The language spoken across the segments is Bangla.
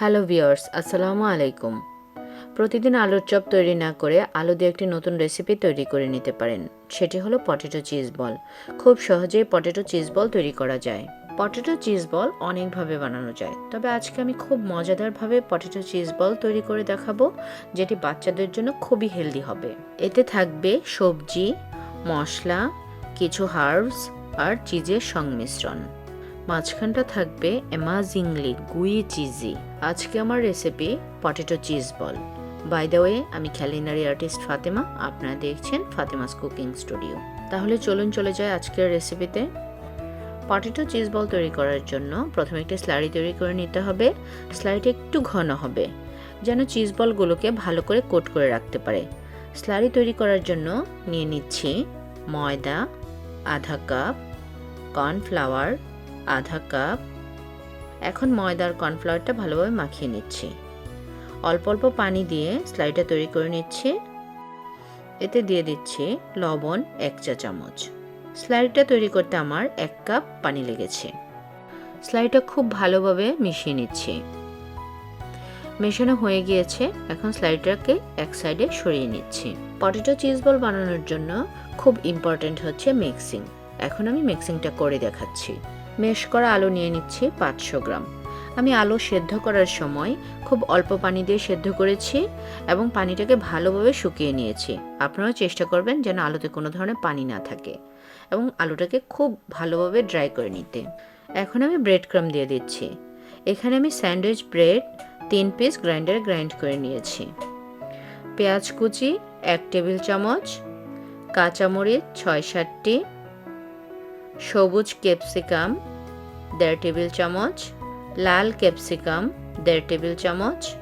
হ্যালো ভিওর্স আসসালামু আলাইকুম। প্রতিদিন আলুর চপ তৈরি না করে আলু দিয়ে একটি নতুন রেসিপি তৈরি করে নিতে পারেন। সেটি হলো পটেটো চিজ বল। খুব সহজেই পটেটো চিজ বল তৈরি করা যায়। পটেটো চিজ বল অনেকভাবে বানানো যায়। তবে আজকে আমি খুব মজাদারভাবে পটেটো চিজ বল তৈরি করে দেখাবো, যেটি বাচ্চাদের জন্য খুবই হেলদি হবে। এতে থাকবে সবজি, মশলা, কিছু হার্বস আর চিজের সংমিশ্রণ। মাঝখানটা থাকবে অ্যামাজিংলি গুই চিজি আজকে আমার recipe potato cheese ball. By the way আমি ক্যালিনারি আর্টিস্ট ফাতেমা, আপনারা দেখছেন ফাতেমাস কুকিং স্টুডিও। তাহলে চলুন চলে যায় আজকের রেসিপিতে পটেটো চিজ বল তৈরি করার জন্য প্রথমে একটি স্লারি তৈরি করে নিতে হবে। স্লারিটা একটু ঘন হবে, যেন চিজ বলগুলোকে ভালো করে কোট করে রাখতে পারে। স্লারি তৈরি করার জন্য নিয়ে নিচ্ছি ময়দা, আধা কাপ কর্নফ্লাওয়ার আধা কাপ। এখন ময়দার কর্নফ্লাওয়ারটা ভালোভাবে মাখিয়ে নিচ্ছি। অল্প অল্প পানি দিয়ে স্লাইডটা তৈরি করে নিচ্ছি। এতে দিয়ে দিচ্ছি লবণ এক চা চামচ। স্লাইডটা তৈরি করতে আমার এক কাপ পানি লেগেছে। স্লাইডটা খুব ভালোভাবে মিশিয়ে নিচ্ছি। মেশানো হয়ে গিয়েছে। এখন স্লাইডটাকে এক সাইডে সরিয়ে নিচ্ছি। পটেটো চিজ বল বানানোর জন্য খুব ইম্পর্ট্যান্ট হচ্ছে মিক্সিং। এখন আমি মিক্সিংটা করে দেখাচ্ছি। মেশ করা আলু নিয়ে নিচ্ছি পাঁচশো গ্রাম। আমি আলু সেদ্ধ করার সময় খুব অল্প পানি দিয়ে সেদ্ধ করেছি এবং পানিটাকে ভালোভাবে শুকিয়ে নিয়েছি। আপনারাও চেষ্টা করবেন যেন আলুতে কোনো ধরনের পানি না থাকে এবং আলুটাকে খুব ভালোভাবে ড্রাই করে নিতে। এখন আমি ব্রেড ক্রাম দিয়ে দিচ্ছি। এখানে আমি স্যান্ডউইচ ব্রেড তিন পিস গ্রাইন্ডারে গ্রাইন্ড করে নিয়েছি। পেঁয়াজ কুচি, এক টেবিল চামচ, কাঁচামরিচ, ছয় সাতটি সবুজ ক্যাপসিকাম, দেড় টেবিল চামচ, লাল ক্যাপসিকাম, দেড় টেবিল চামচ,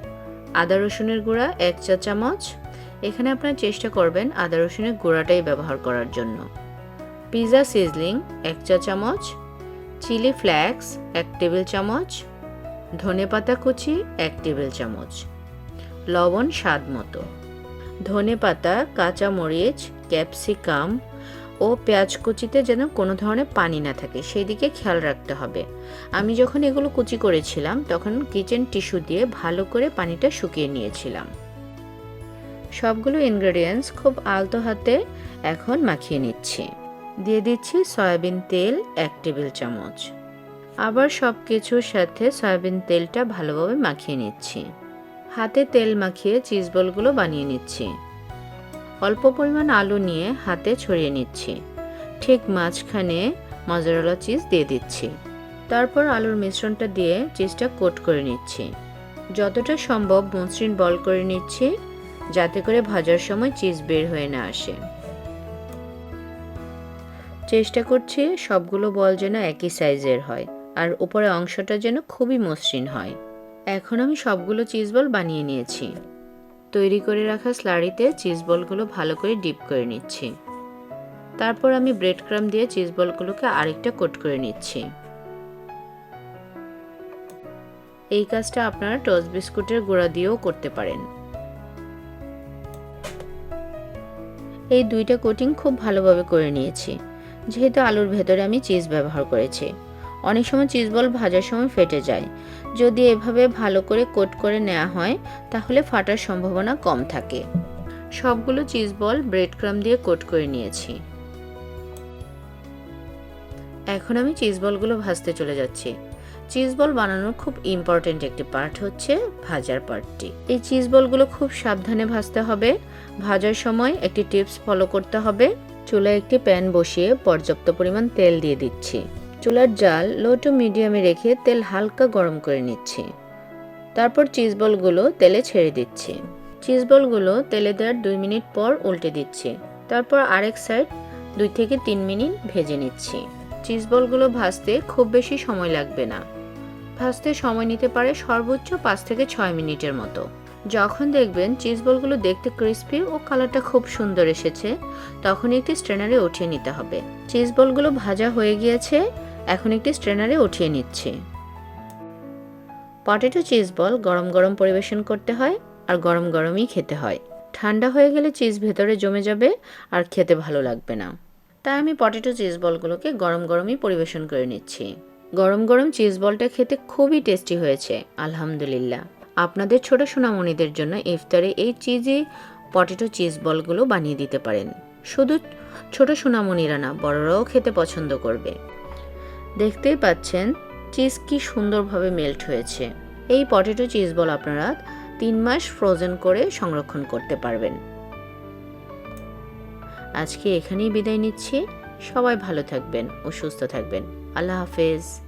আদা রসুনের গুঁড়া, এক চা চামচ। এখানে আপনারা চেষ্টা করবেন আদা রসুনের গুঁড়াটাই ব্যবহার করার জন্য। পিৎজা সিজলিং, এক চা চামচ। চিলি ফ্লেক্স, এক টেবিল চামচ। ধনে পাতা কুচি, এক টেবিল চামচ। লবণ স্বাদ মতো। ধনে পাতা, কাঁচামরিচ, ক্যাপসিকাম ও পেঁয়াজ কুচিতে যেন কোনো ধরনের পানি না থাকে সেই দিকে খেয়াল রাখতে হবে। আমি যখন এগুলো কুচি করেছিলাম, তখন কিচেন টিস্যু দিয়ে ভালো করে পানিটা শুকিয়ে নিয়েছিলাম। সবগুলো ইনগ্রেডিয়েন্টস খুব আলতো হাতে এখন মাখিয়ে নিচ্ছি। দিয়ে দিচ্ছি সয়াবিন তেল এক টেবিল চামচ। আবার সব কিছুর সাথে সয়াবিন তেলটা ভালোভাবে মাখিয়ে নিচ্ছি। হাতে তেল মাখিয়ে চিজ বলগুলো বানিয়ে নিচ্ছি। অল্প পরিমাণ আলু নিয়ে হাতে ছড়িয়ে নিচ্ছি। ঠিক মাঝখানে মজারালা চিজ দিয়ে দিচ্ছি। তারপর আলুর মিশ্রণটা দিয়ে চিজটা কোট করে নিচ্ছি। যতটা সম্ভব মসৃণ বল করে নিচ্ছি, যাতে করে ভাজার সময় চিজ বের হয়ে না আসে। চেষ্টা করছি সবগুলো বল যেন একই সাইজের হয় আর উপরে অংশটা যেন খুবই মসৃণ হয়। এখন আমি সবগুলো চিজ বল বানিয়ে নিয়েছি। তৈরি করে রাখা স্লারিতে চিজ বলগুলো ভালো করে ডিপ করে নিচ্ছি। তারপর আমি ব্রেড ক্রাম দিয়ে চিজ বলগুলোকে আরেকটা কোট করে নিচ্ছি। এই কাজটা আপনারা টস বিস্কুটের গুঁড়া দিয়েও করতে পারেন। এই দুইটা কোটিং খুব ভালোভাবে করে নিয়েছি। যেহেতু আলুর ভেতরে আমি চিজ ব্যবহার করেছি। অনেক সময় চিজ বল ভাজার সময় ফেটে যায়। যদি এভাবে ভালো করে কোট করে নেওয়া হয়, তাহলে ফাটার সম্ভাবনা কম থাকে। সবগুলো চিজ বল ব্রেড ক্রাম দিয়ে কোট করে নিয়েছি। এখন আমি চিজ বলগুলো ভাজতে চলে যাচ্ছি। চিজ বল বানানোর খুব ইম্পর্টেন্ট একটি পার্ট হচ্ছে ভাজার পার্টটি এই চিজ বলগুলো খুব সাবধানে ভাজতে হবে। ভাজার সময় একটি টিপস ফলো করতে হবে। চুলায় একটি প্যান বসিয়ে পর্যাপ্ত পরিমাণ তেল দিয়ে দিচ্ছি। চুলার জাল লো টু মিডিয়ামে রেখে তেল হালকা গরম করে নিচ্ছি। তারপর চিজ বলগুলো তেলে ছেড়ে দিচ্ছি। চিজ বলগুলো তেলে দেওয়ার দুই মিনিট পর উল্টে দিচ্ছি। তারপর আরেক সাইড দুই থেকে তিন মিনিট ভেজে নিচ্ছি। চিজ বলগুলো ভাজতে খুব বেশি সময় লাগবে না। ভাজতে সময় নিতে পারে সর্বোচ্চ পাঁচ থেকে ছয় মিনিটের মতো। যখন দেখবেন চিজ বলগুলো দেখতে ক্রিস্পি ও কালারটা খুব সুন্দর এসেছে, তখন একটি স্ট্রেনারে উঠিয়ে নিতে হবে। চিজ বলগুলো ভাজা হয়ে গিয়েছে এখন একটি স্ট্রেনারে উঠিয়ে নিচ্ছি। পটেটো চিজ বল গরম গরম পরিবেশন করতে হয় আর গরম গরমই খেতে হয়। ঠান্ডা হয়ে গেলে চিজ ভেতরে জমে যাবে আর খেতে ভালো লাগবে না। তাই আমি পটেটো চিজ বলগুলোকে গরম গরমই পরিবেশন করে নিচ্ছি। গরম গরম চিজ বলটা খেতে খুবই টেস্টি হয়েছে, আলহামদুলিল্লাহ। আপনাদের ছোট সোনামণিদের জন্য ইফতারে এই চিজি পটেটো চিজ বলগুলো বানিয়ে দিতে পারেন। শুধু ছোট সোনামণিরা না, বড়রাও খেতে পছন্দ করবে। দেখতেই পাচ্ছেন চিজ কি সুন্দরভাবে মেল্ট হয়েছে। এই পটেটো চিজ বল আপনারা তিন মাস ফ্রোজেন করে সংরক্ষণ করতে পারবেন। আজকে এখানেই বিদায় নিচ্ছি। সবাই ভালো থাকবেন ও সুস্থ থাকবেন। আল্লাহ হাফেজ।